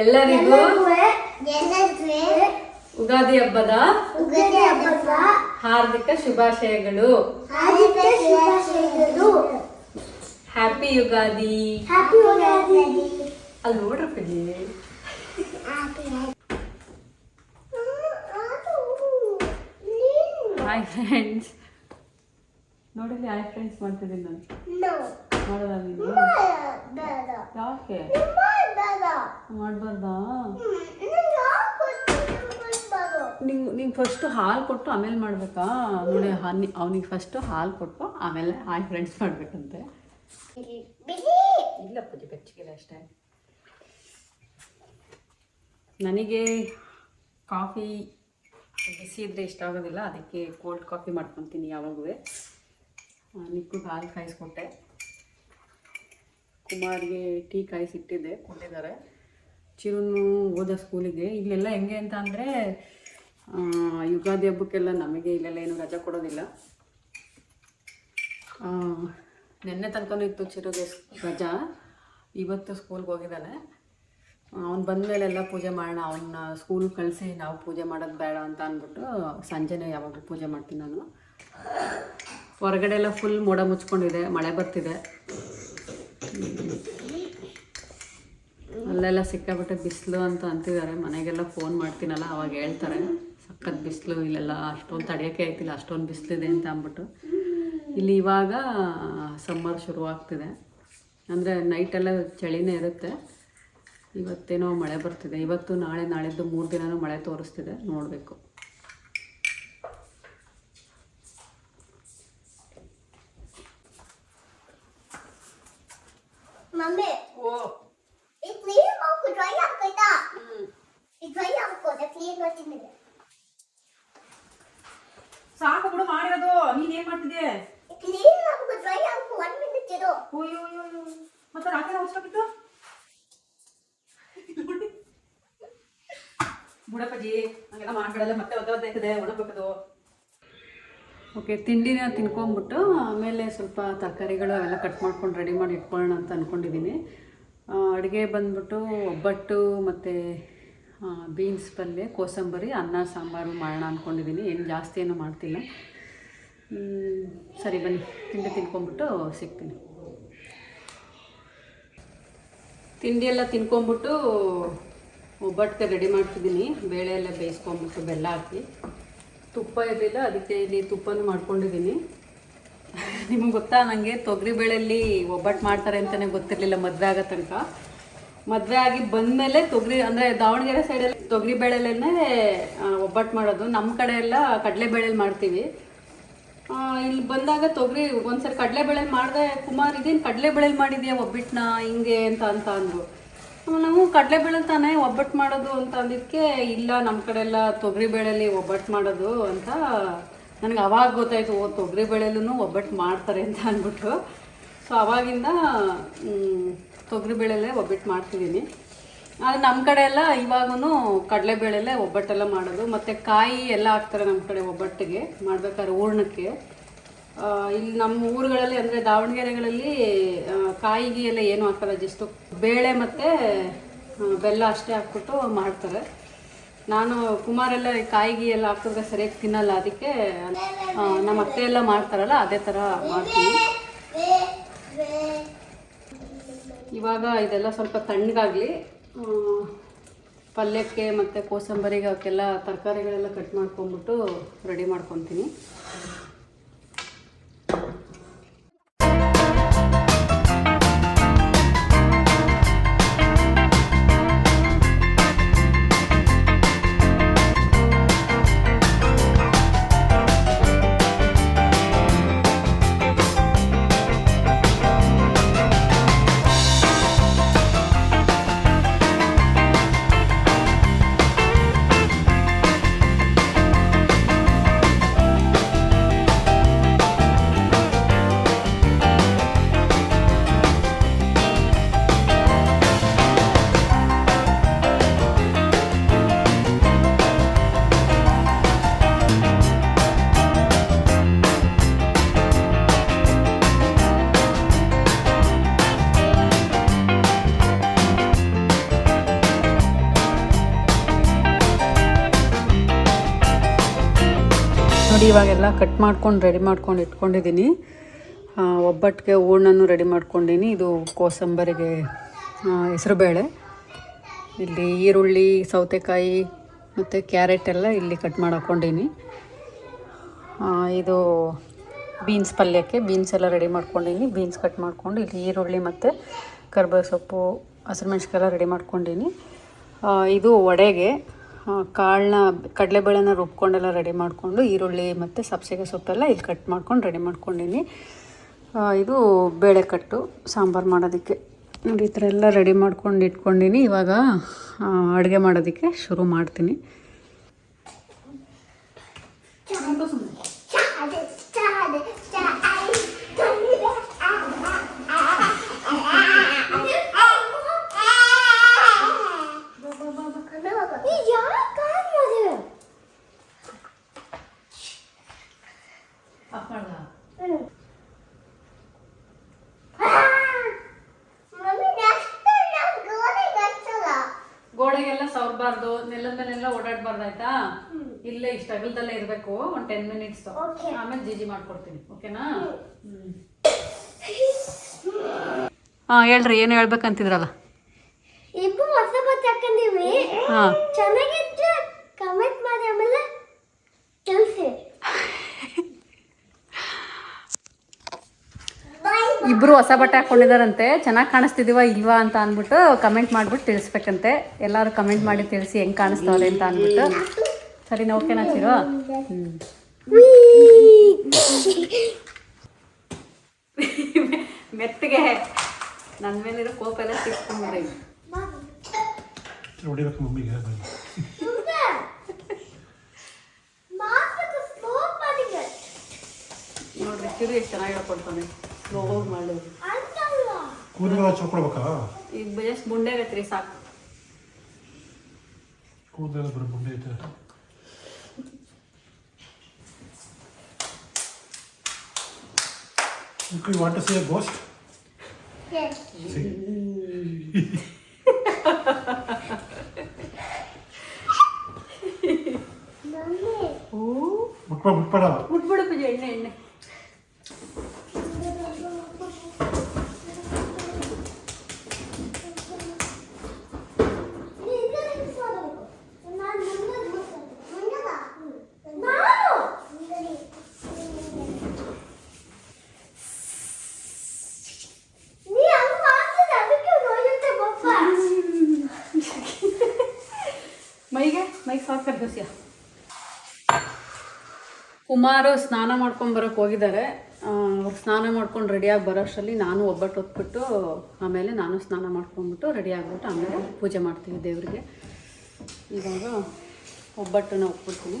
ಎಲ್ಲರಿಗೂ ಉಗಾದಿ ಹಬ್ಬದ ಉಗಾದಿ ಹಬ್ಬದ ಹಾರ್ದಿಕ ಶುಭಾಶಯಗಳು. ಹಾರ್ದಿಕ ಶುಭಾಶಯಗಳು. ಹ್ಯಾಪಿ ಯುಗಾದಿ ಹ್ಯಾಪಿ ಯುಗಾದಿ ಅಲ್ಲಿ ನೋಡ್ರಿ ಹಾಯ್ ಫ್ರೆಂಡ್ಸ್ ನೋಡಿಲ್ಲಿ ಹಾಯ್ ಫ್ರೆಂಡ್ಸ್ ಮಾಡ್ತಿದ್ದೀನಿ ನಾನು. ಯಾಕೆ? ಮಾಡ್ಬಾರ್ದಾ? ನಿಂಗೆ ನಿಂಗೆ ಫಸ್ಟು ಹಾಲು ಕೊಟ್ಟು ಆಮೇಲೆ ಮಾಡಬೇಕಾ? ನೋಡಿ ಹನಿ ಅವನಿಗೆ ಫಸ್ಟು ಹಾಲು ಕೊಟ್ಟು ಆಮೇಲೆ ಹಾಯ್ ಫ್ರೆಂಡ್ಸ್ ಮಾಡಬೇಕಂತೆ. ಇಲ್ಲ ಪೂಜೆ, ಬೆಚ್ಚಗಿಲ್ಲ ಅಷ್ಟೇ. ನನಗೆ ಕಾಫಿ ಬಿಸಿ ಇದ್ದರೆ ಇಷ್ಟ ಆಗೋದಿಲ್ಲ, ಅದಕ್ಕೆ ಕೋಲ್ಡ್ ಕಾಫಿ ಮಾಡ್ಕೊತೀನಿ ಯಾವಾಗೂ ನಿಕ್ಕು ಹಾಲು ಕಾಯಿಸ್ಕೊಟ್ಟೆ ಕುಮಾರ್ಗೆ ಟೀ ಕಾಯಿಸಿಟ್ಟಿದ್ದೆ. ಕೊಟ್ಟಿದ್ದಾರೆ. ಚಿರುನು ಓದೋ ಸ್ಕೂಲಿಗೆ. ಇಲ್ಲೆಲ್ಲ ಹೆಂಗೆ ಅಂತ ಅಂದರೆ ಯುಗಾದಿ ಹಬ್ಬಕ್ಕೆಲ್ಲ ನಮಗೆ ಇಲ್ಲೆಲ್ಲ ಏನು ರಜೆ ಕೊಡೋದಿಲ್ಲ. ನಿನ್ನೆ ನೆನ್ನೆ ತನಕನೂ ಇತ್ತು ಚಿರುಗೆ ರಜಾ. ಇವತ್ತು ಸ್ಕೂಲ್ಗೆ ಹೋಗಿದ್ದಾನೆ. ಅವ್ನು ಬಂದಮೇಲೆ ಎಲ್ಲ ಪೂಜೆ ಮಾಡೋಣ ಅವನ್ನ ಸ್ಕೂಲ್ ಕಳಿಸಿ ನಾವು ಪೂಜೆ ಮಾಡೋದು ಬೇಡ ಅಂತ ಅಂದ್ಬಿಟ್ಟು ಸಂಜೆನೇ ಯಾವಾಗಲೂ ಪೂಜೆ ಮಾಡ್ತೀನಿ ನಾನು. ಹೊರಗಡೆ ಎಲ್ಲ ಫುಲ್ ಮೋಡ ಮುಚ್ಕೊಂಡಿದೆ ಮಳೆ ಬರ್ತಿದೆ. ಅಲ್ಲೆಲ್ಲ ಸಿಕ್ಕಾಬಿಟ್ಟೆ ಬಿಸಿಲು ಅಂತ ಅಂತಿದ್ದಾರೆ. ಮನೆಗೆಲ್ಲ ಫೋನ್ ಮಾಡ್ತೀನಲ್ಲ, ಅವಾಗ ಹೇಳ್ತಾರೆ. ಸಖತ್ ಬಿಸಿಲು, ಇಲ್ಲೆಲ್ಲ ಅಷ್ಟೊಂದು ತಡೆಯೋಕೆ ಆಯ್ತಿಲ್ಲ, ಅಷ್ಟೊಂದು ಬಿಸಿಲಿದೆ ಅಂತ ಅಂದ್ಬಿಟ್ಟು. ಇಲ್ಲಿ ಇವಾಗ ಸಮ್ಮರ್ ಶುರುವಾಗ್ತಿದೆ. ಅಂದರೆ ನೈಟೆಲ್ಲ ಚಳಿನೇ ಇರುತ್ತೆ. ಇವತ್ತೇನೋ ಮಳೆ ಬರ್ತಿದೆ. ಇವತ್ತು ನಾಳೆ, ನಾಳೆದ್ದು ಮೂರು ದಿನನೂ ಮಳೆ ತೋರಿಸ್ತಿದೆ. ನೋಡಬೇಕು. ಮಮ್ಮಿ ಓ ಈ ಕ್ಲೀನ್ ಮಾಡ್ಕೊ ಡ್ರೈ ಆಗ್ತೈತಾ ಈ ಡ್ರೈ ಆಗ್ಕೋದೆ ಕ್ಲೀನ್ ಮಾಡ್ತೀನಿ ಸಾಕು ಬಿಡು ಮಾಡಿರೋದು. ನೀನ್ ಏನ್ ಮಾಡ್ತಿದ್ದೆ ಕ್ಲೀನ್ ಮಾಡ್ಕೊ ಡ್ರೈ ಆಗ್ಕೊ ಒನ್ ಮಿನಿಟ್ ಇರು ಅಯ್ಯೋ ಅಯ್ಯೋ ಅಯ್ಯೋ. ಮತ್ತೆ ರಾತ್ರಿ ಹೊಸ್ಬೇಕಿತ್ತು ಬುಡಪ್ಪಾಜಿ ಹಂಗೆಲ್ಲ ಮಾಡ್ಬಿಡಲ್ಲ ಮತ್ತೆ ಒದ್ದೆ ಒದ್ದೆ ಇದೆ ಒಣಬೇಕದು ಓಕೆ, ತಿಂಡಿನ ತಿನ್ಕೊಂಬಿಟ್ಟು ಆಮೇಲೆ ಸ್ವಲ್ಪ ತರಕಾರಿಗಳು ಅವೆಲ್ಲ ಕಟ್ ಮಾಡ್ಕೊಂಡು ರೆಡಿ ಮಾಡಿ ಇಟ್ಕೊಳ್ಳೋಣ ಅಂತ ಅಂದ್ಕೊಂಡಿದ್ದೀನಿ ಅಡುಗೆ ಬಂದ್ಬಿಟ್ಟು ಒಬ್ಬಟ್ಟು ಮತ್ತು ಬೀನ್ಸ್ ಪಲ್ಯ, ಕೋಸಂಬರಿ, ಅನ್ನ, ಸಾಂಬಾರು ಮಾಡೋಣ ಅಂದ್ಕೊಂಡಿದ್ದೀನಿ ಏನು ಜಾಸ್ತಿ ಏನೂ ಮಾಡ್ತಿಲ್ಲ. ಸರಿ ಬನ್ನಿ, ತಿಂಡಿ ತಿನ್ಕೊಂಬಿಟ್ಟು ಸಿಗ್ತೀನಿ. ತಿಂಡಿ ಎಲ್ಲ ತಿನ್ಕೊಂಬಿಟ್ಟು ಒಬ್ಬಟ್ಟಿಗೆ ರೆಡಿ ಮಾಡ್ತಿದ್ದೀನಿ ಬೇಳೆ ಎಲ್ಲ ಬೇಯಿಸ್ಕೊಂಬಿಟ್ಟು ಬೆಲ್ಲ ಹಾಕಿ. ತುಪ್ಪ ಇರಲಿಲ್ಲ, ಅದಕ್ಕೆ ಇಲ್ಲಿ ತುಪ್ಪನೂ ಮಾಡ್ಕೊಂಡಿದ್ದೀನಿ. ನಿಮಗೆ ಗೊತ್ತಾ ನನಗೆ ತೊಗರಿಬೇಳೆಯಲ್ಲಿ ಒಬ್ಬಟ್ಟು ಮಾಡ್ತಾರೆ ಅಂತಲೇ ಗೊತ್ತಿರಲಿಲ್ಲ ಮದುವೆ ಆಗೋ ತನಕ. ಮದುವೆ ಆಗಿ ಬಂದಮೇಲೆ ತೊಗರಿ, ಅಂದರೆ ದಾವಣಗೆರೆ ಸೈಡಲ್ಲಿ ತೊಗರಿಬೇಳೆಲ್ಲೇ ಒಬ್ಬಟ್ಟು ಮಾಡೋದು. ನಮ್ಮ ಕಡೆ ಎಲ್ಲ ಕಡಲೆಬೇಳೆಲಿ ಮಾಡ್ತೀವಿ. ಇಲ್ಲಿ ಬಂದಾಗ ತೊಗರಿ, ಒಂದ್ಸರಿ ಕಡಲೆಬೇಳೆಲಿ ಮಾಡಿದೆ, ಕುಮಾರ್, ಇದೇನು ಕಡಲೆಬೇಳೆಲಿ ಮಾಡಿದ್ಯಾ ಒಬ್ಬಟ್ಟನ್ನ? ಹಿಂಗೆ ಅಂತ ಅಂತ ಅಂದರು. ನಾವು ಕಡಲೆಬೇಳೆ ತಾನೇ ಒಬ್ಬಟ್ಟು ಮಾಡೋದು ಅಂತ ಅಂದಿದ್ದಕ್ಕೆ ಇಲ್ಲ ನಮ್ಮ ಕಡೆ ಎಲ್ಲ ತೊಗರಿಬೇಳೆಲಿ ಒಬ್ಬಟ್ಟು ಮಾಡೋದು ಅಂತ ನನಗೆ ಅವಾಗ ಗೊತ್ತಾಯ್ತು, ಓ ತೊಗರಿಬೇಳೆಲೂ ಒಬ್ಬಟ್ಟು ಮಾಡ್ತಾರೆ ಅಂತ ಅಂದ್ಬಿಟ್ಟು. ಸೊ ಅವಾಗಿಂದ ತೊಗರಿಬೇಳೆಲ್ಲೇ ಒಬ್ಬಟ್ಟು ಮಾಡ್ತಿದ್ದೀನಿ. ಆದರೆ ನಮ್ಮ ಕಡೆ ಎಲ್ಲ ಇವಾಗೂ ಕಡಲೆಬೇಳೆಲ್ಲೇ ಒಬ್ಬಟ್ಟೆಲ್ಲ ಮಾಡೋದು, ಮತ್ತು ಕಾಯಿ ಎಲ್ಲ ಹಾಕ್ತಾರೆ ನಮ್ಮ ಕಡೆ ಒಬ್ಬಟ್ಟಿಗೆ, ಮಾಡ್ಬೇಕಾದ್ರೆ ಹೂರ್ಣಕ್ಕೆ. ಇಲ್ಲಿ ನಮ್ಮ ಊರುಗಳಲ್ಲಿ, ಅಂದರೆ ದಾವಣಗೆರೆಗಳಲ್ಲಿ ಕಾಯಿಗೆ ಎಲ್ಲ ಏನು ಹಾಕಲ್ಲ ಜಸ್ಟು ಬೇಳೆ ಮತ್ತು ಬೆಲ್ಲ ಅಷ್ಟೇ ಹಾಕ್ಬಿಟ್ಟು ಮಾಡ್ತಾರೆ. ನಾನು ಕುಮಾರೆಲ್ಲ ಕಾಯಿಗೆ ಎಲ್ಲ ಹಾಕಿದ್ರೆ ಸರಿಯಾಗಿ ತಿನ್ನಲ್ಲ, ಅದಕ್ಕೆ ನಮ್ಮ ಅತ್ತೆ ಎಲ್ಲ ಮಾಡ್ತಾರಲ್ಲ, ಅದೇ ಥರ ಮಾಡ್ತೀನಿ ಇವಾಗ ಇದೆಲ್ಲ ಸ್ವಲ್ಪ ತಣ್ಣಗಾಗಲಿ. ಪಲ್ಯಕ್ಕೆ ಮತ್ತು ಕೋಸಂಬರಿಗೆ ಅವಕ್ಕೆಲ್ಲ ತರಕಾರಿಗಳೆಲ್ಲ ಕಟ್ ಮಾಡ್ಕೊಂಬಿಟ್ಟು ರೆಡಿ ಮಾಡ್ಕೊತೀನಿ. ನೋಡಿ ಇವಾಗೆಲ್ಲ ಕಟ್ ಮಾಡ್ಕೊಂಡು ರೆಡಿ ಮಾಡ್ಕೊಂಡು ಇಟ್ಕೊಂಡಿದ್ದೀನಿ. ಒಬ್ಬಟ್ಟಿಗೆ ಹೂರ್ಣನೂ ರೆಡಿ ಮಾಡ್ಕೊಂಡಿನಿ. ಇದು ಕೋಸಂಬರಿಗೆ ಹೆಸರುಬೇಳೆ ಇಲ್ಲಿ ಈರುಳ್ಳಿ ಸೌತೆಕಾಯಿ ಮತ್ತು ಕ್ಯಾರೆಟ್ ಎಲ್ಲ ಇಲ್ಲಿ ಕಟ್ ಮಾಡಿ ಆ, ಇದು ಬೀನ್ಸ್ ಪಲ್ಯಕ್ಕೆ ಬೀನ್ಸ್ ಎಲ್ಲ ರೆಡಿ ಮಾಡ್ಕೊಂಡಿನಿ. ಬೀನ್ಸ್ ಕಟ್ ಮಾಡಿಕೊಂಡು ಇಲ್ಲಿ ಈರುಳ್ಳಿ ಮತ್ತು ಕರ್ಬೇವು ಸೊಪ್ಪು ಹಸಿರುಮೆಣ್ಸಿಕಾಯೆಲ್ಲ ರೆಡಿ ಮಾಡ್ಕೊಂಡಿನಿ. ಇದು ವಡೆಗೆ. ಕಾಳನ್ನ ಕಡಲೆಬೇಳೆನ ರುಬ್ಕೊಂಡೆಲ್ಲ ರೆಡಿ ಮಾಡಿಕೊಂಡು ಈರುಳ್ಳಿ ಮತ್ತು ಸಬ್ಸಿಗೆ ಸೊಪ್ಪೆಲ್ಲ ಇಲ್ಲಿ ಕಟ್ ಮಾಡ್ಕೊಂಡು ರೆಡಿ ಮಾಡ್ಕೊಂಡಿನಿ. ಇದು ಬೇಳೆ ಕಟ್ಟು ಸಾಂಬಾರು ಮಾಡೋದಕ್ಕೆ. ನೋಡಿ, ಈ ಥರ ಎಲ್ಲ ರೆಡಿ ಮಾಡ್ಕೊಂಡು ಇಟ್ಕೊಂಡಿನಿ. ಇವಾಗ ಅಡುಗೆ ಮಾಡೋದಕ್ಕೆ ಶುರು ಮಾಡ್ತೀನಿ. ಗೋಡೆಗೆಲ್ಲ ಸವರ್ಬಾರ್ದು ನೆಲದ ಮೇಲೆಲ್ಲ ಓಡಾಡಬಾರ್ದು ಆಯ್ತಾ ಇಲ್ಲೇ ಇಷ್ಟ ಅಗಲದಲ್ಲೇ ಇರಬೇಕು ಒಂದು ಟೆನ್ ಮಿನಿಟ್ಸ್ ಆಮೇಲೆ ಜಿಜಿ ಮಾಡ್ಕೊಡ್ತೀನಿ ಓಕೆನಾ? ಹಾ ಹೇಳ್ರಿ ಏನು ಹೇಳ್ಬೇಕಂತಿದ್ರಲ್ಲ? ಇಬ್ಬರು ಹೊಸ ಬಟ್ಟೆ ಹಾಕೊಂಡಿವಿ. ಹಾಂ. ಚೆನ್ನಾಗಿತ್ತು ಕಮೆಂಟ್ ಮಾಡಿ ಆಮೇಲೆ ಕಳಿಸಿ. ಇಬ್ರು ಹೊಸ ಬಟ್ಟೆ ಹಾಕೊಂಡಿದಾರಂತೆ. ಚೆನ್ನಾಗಿ ಕಾಣಿಸ್ತಿದೀವ ಇಲ್ವಾ ಅಂತ ಅಂದ್ಬಿಟ್ಟು ಕಮೆಂಟ್ ಮಾಡ್ಬಿಟ್ಟು ತಿಳಿಸ್ಬೇಕಂತೆ. ಎಲ್ಲರೂ ಕಮೆಂಟ್ ಮಾಡಿ ತಿಳಿಸಿ ಹೆಂಗೆ ಕಾಣಿಸ್ತಾವ್ರೆ ಅಂತ ಅಂದ್ಬಿಟ್ಟು. ಸರಿ ಓಕೆನಾ ಚಿರು ಮೆತ್ತಗೆ. ನನ್ನ ಮೇಲಿರೋ ಕೋಪ ಎಲ್ಲ ಮಮ್ಮಿಗೆ ನೋಡ್ರಿ ಚಿರು ಎಷ್ಟು ಚೆನ್ನಾಗಿ ಹೇಳ್ಕೊಡ್ತಾನೆ. ಸ್ಲೋ ಮಾಡಿ ಕೂದಲು ಚೊಕ್ಕೊಡ್ಬೇಕಾ ಈಗ ಜಸ್ಟ್ ಮುಂಡೆ ಆಗತ್ರಿ ಸಾಕು ಕೂದಲೆಲ್ಲ ಬರೋ ಮುಂದೆ ಐತೆ You want to see a ghost? See. ಓ ಮುಟ್ಬೇಡ ಮುಟ್ಬೇಡ ಮುಟ್ಬಿಡು ಪೂಜೆ ಎಣ್ಣೆ ಎಣ್ಣೆ ಸಾಕು ಕುಮಾರ್ ಸ್ನಾನ ಮಾಡ್ಕೊಂಡು ಬರೋಕೆ ಹೋಗಿದ್ದಾರೆ. ಅವ್ರು ಸ್ನಾನ ಮಾಡ್ಕೊಂಡು ರೆಡಿಯಾಗಿ ಬರೋಷ್ಟರಲ್ಲಿ ನಾನು ಒಬ್ಬಟ್ಟು ಹೊತ್ಬಿಟ್ಟು, ಆಮೇಲೆ ನಾನು ಸ್ನಾನ ಮಾಡ್ಕೊಂಡ್ಬಿಟ್ಟು ರೆಡಿ ಆಗಿಬಿಟ್ಟು ಆಮೇಲೆ ಪೂಜೆ ಮಾಡ್ತೀವಿ ದೇವರಿಗೆ. ಇವಾಗ ಒಬ್ಬಟ್ಟನ್ನು ಒಪ್ಬಿಡ್ತೀನಿ.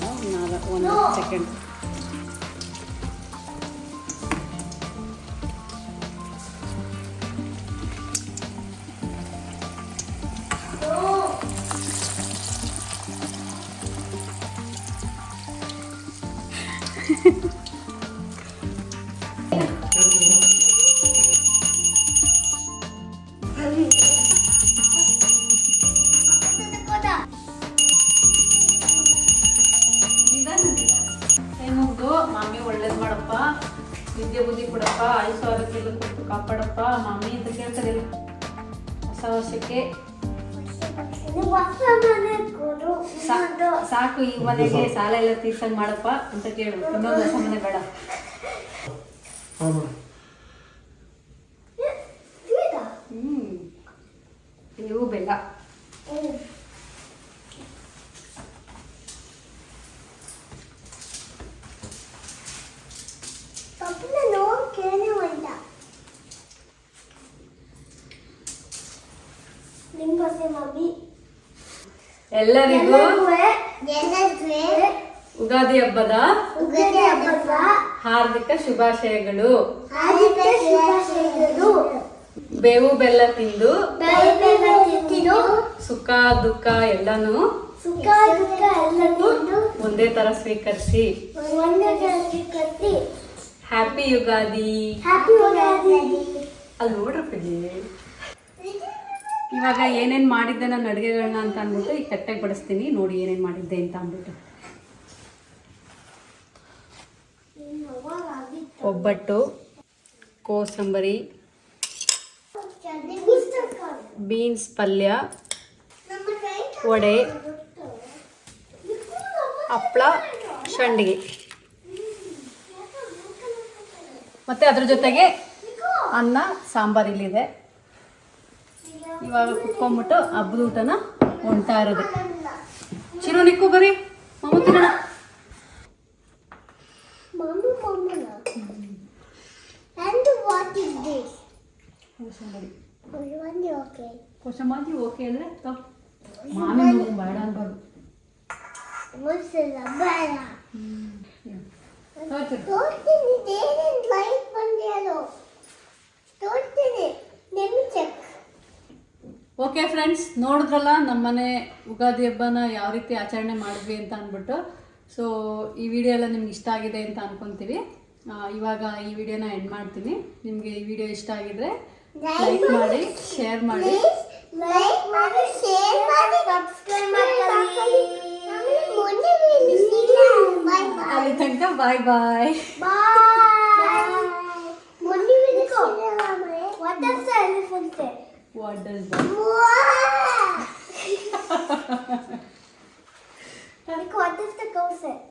ಅದು ಐ- ಐದು ನಿಮಿಷ ನಾಲ್ಕು ಒಂದು ಸೆಕೆಂಡ್ ಮನೆಗೆ ಸಾಲ ಎಲ್ಲ ತೀರ್ಸಂಗ್ ಮಾಡಪ್ಪ ಅಂತ ಕೇಳು. ಇನ್ನೊಂದು ಹೊಸ ಮನೆ ಬೇಡ. ಹ್ಮ್. ಇವು ಬೆಲ್ಲ. ಎಲ್ಲರಿಗೆ ಉಗಾದಿ ಹಬ್ಬದ ಉಗಾದಿ ಹಬ್ಬದ ಹಾರ್ದಿಕ ಶುಭಾಶಯಗಳು. ಹಾರ್ದಿಕ ಶುಭಾಶಯಗಳು. ಬೇವು ಬೆಲ್ಲ ತಿಂದು ಸುಖ ದುಃಖ ಎಲ್ಲಾನು ಸುಖ ದುಃಖ ಎಲ್ಲನೂ ಒಂದೇ ತರ ಸ್ವೀಕರಿಸಿ. ಒಂದೇ ಹ್ಯಾಪಿ ಯುಗಾದಿ ಹ್ಯಾಪಿ ಯುಗಾದಿ ಅಲ್ಲಿ ನೋಡ್ರಪ್ಪ. ಇವಾಗ ಏನೇನು ಮಾಡಿದ್ದೆ ನಾನು ಅಡುಗೆಗಳನ್ನ ಅಂತ ಅಂದ್ಬಿಟ್ಟು ಈಗ ಕಟ್ಟೆಗೆ ಬಡಿಸ್ತೀನಿ ನೋಡಿ ಏನೇನು ಮಾಡಿದ್ದೆ ಅಂತ ಅಂದ್ಬಿಟ್ಟು. ಒಬ್ಬಟ್ಟು, ಕೋಸಂಬರಿ, ಬೀನ್ಸ್ ಪಲ್ಯ, ವಡೆ ಹಪ್ಪಳ ಸಂಡಿಗೆ ಮತ್ತೆ ಅದ್ರ ಜೊತೆಗೆ ಅನ್ನ, ಸಾಂಬಾರ್ ಇಲ್ಲಿದೆ. ಇವಾಗ ಕುತ್ಕೊಂಡ್ಬಿಟ್ಟು ಹಬ್ಬದ ಊಟನ ಉಣ್ತಾ ಇರೋದು ಚಿರು ನಿಕ್ಕು ಬರೀ ಮಾಮ ತಿನ್ನೋಣ Mama, mama. And what is this? Kosambari One okay. Kosambari okay ಅಂದ್ರೆ ತಪ್ಪು ಮಾಮಿ ಮಗು ಬೇಡ ಅನ್ಬಾರ್ದು ಮುಸಲ ಬೇಡ ತೋರ್ಸು. ತೋರ್ತೀನಿ ಏನೇನು ಲೈಟ್ ಬಂದಿಯಲ್ಲೋ ತೋರ್ತೀನಿ ನೆಮ್ಮಿ ಚೆಕ್ ಓಕೆ ಫ್ರೆಂಡ್ಸ್ ನೋಡಿದ್ರಲ್ಲ ನಮ್ಮನೆ ಉಗಾದಿ ಹಬ್ಬನ ಯಾವ ರೀತಿ ಆಚರಣೆ ಮಾಡಿದ್ವಿ ಅಂತ ಅಂದ್ಬಿಟ್ಟು. ಸೊ ಈ ವಿಡಿಯೋ ಎಲ್ಲ ನಿಮ್ಗೆ ಇಷ್ಟ ಆಗಿದೆ ಅಂತ ಅನ್ಕೊಂತೀವಿ. ಇವಾಗ ಈ ವಿಡಿಯೋನ ಎಂಡ್ ಮಾಡ್ತೀನಿ. ನಿಮಗೆ ಈ ವಿಡಿಯೋ ಇಷ್ಟ ಆಗಿದ್ರೆ ಲೈಕ್ ಮಾಡಿ ಶೇರ್ ಮಾಡಿ. ಲೈಕ್ ಮಾಡಿ ಶೇರ್ ಮಾಡಿ ಸಬ್ಸ್ಕ್ರೈಬ್ ಮಾಡಿ. ಮುಂದೆ ಬಾಯ್ ಬಾಯ್ ಅಲ್ಲಿ ತನಕ ಬಾಯ್ ಬಾಯ್ ಬಾಯ್ What does that? like, what does the girl say?